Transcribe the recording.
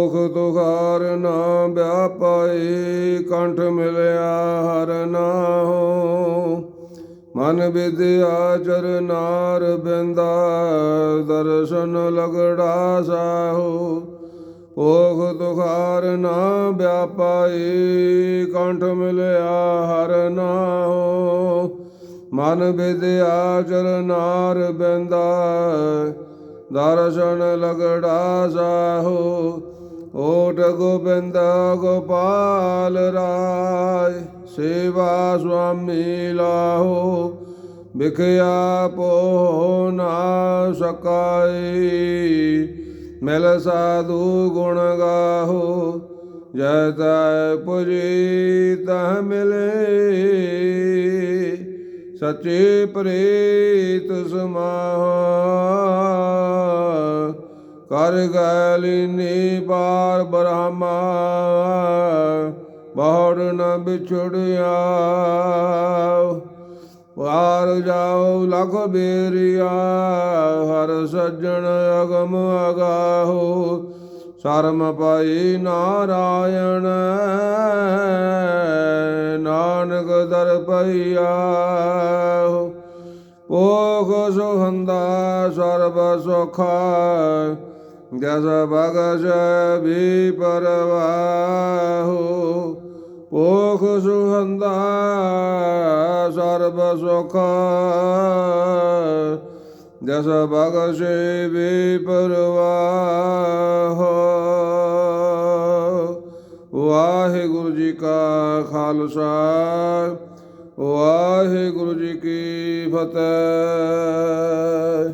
ਦੁਖ ਤੁਖਾਰ ਨਾ ਵਿਆਪਾਈ, ਕੰਠ ਮਿਲਿਆ ਹਰ ਨਾਹੋ ਮਨ ਵਿਦਿਆ ਚਰਨਾਰ ਬਿੰਦਾ, ਦਰਸ਼ਨ ਲਗੜਾ ਸਾਹੋ। ਓਖ ਤੁਖਾਰ ਨਾ ਵਿਆਪਾਈ, ਕੰਠ ਮਿਲਿਆ ਹਰ ਨਾਹੋ ਮਨ ਵਿਦਿਆ ਚਰਨਾਰ ਬਿੰਦਾ, ਦਰਸ਼ਨ ਲਗੜਾ ਸਾਹੋ। ਕੋਟ ਗੋਬਿੰਦ ਗੋਪਾਲ ਰਾਏ ਸੇਵਾ ਸੁਆਮੀ ਲਾਹੋ, ਵਿਖਿਆ ਪੋ ਨਾ ਸਕਾਈ ਮਿਲ ਸਾਧੂ ਗੁਣ ਗਾਹੋ, ਜੈ ਤੈ ਪੁਜੀ ਤਹ ਮਿਲੇ। ਸਚੇ ਪ੍ਰੀਤ ਸਮਾਹ ਕਰ ਗੈਲੀ ਨੀ ਪਾਰ ਬ੍ਰਹਮਾ ਬਹੁੜ ਨ ਵਿਛੜਿਆ। ਪਾਰ ਜਾਓ ਲਖ ਬੇਰੀਆ, ਹਰ ਸੱਜਣ ਅਗਮ ਅਗਾਹੋ। ਸ਼ਰਮ ਪਾਈ ਨਾਰਾਇਣ, ਨਾਨਕ ਦਰ ਪਈਆ। ਪੋਖ ਸੁਹੰਦਾ ਸਰਬ ਸੁਖਾ ਜਸ ਬਗਸ ਵੀ ਪਰਵਾਹੋ। ਪੋਖ ਸੁਹੰਦਾ ਸਰਬ ਸੁਖਾ ਜਸ ਬਗਸ ਵੀ ਪਰਵਾਹੋ। ਵਾਹਿਗੁਰੂ ਜੀ ਕਾ ਖਾਲਸਾ ਵਾਹਿਗੁਰੂ ਜੀ ਕੀ ਫਤਿਹ।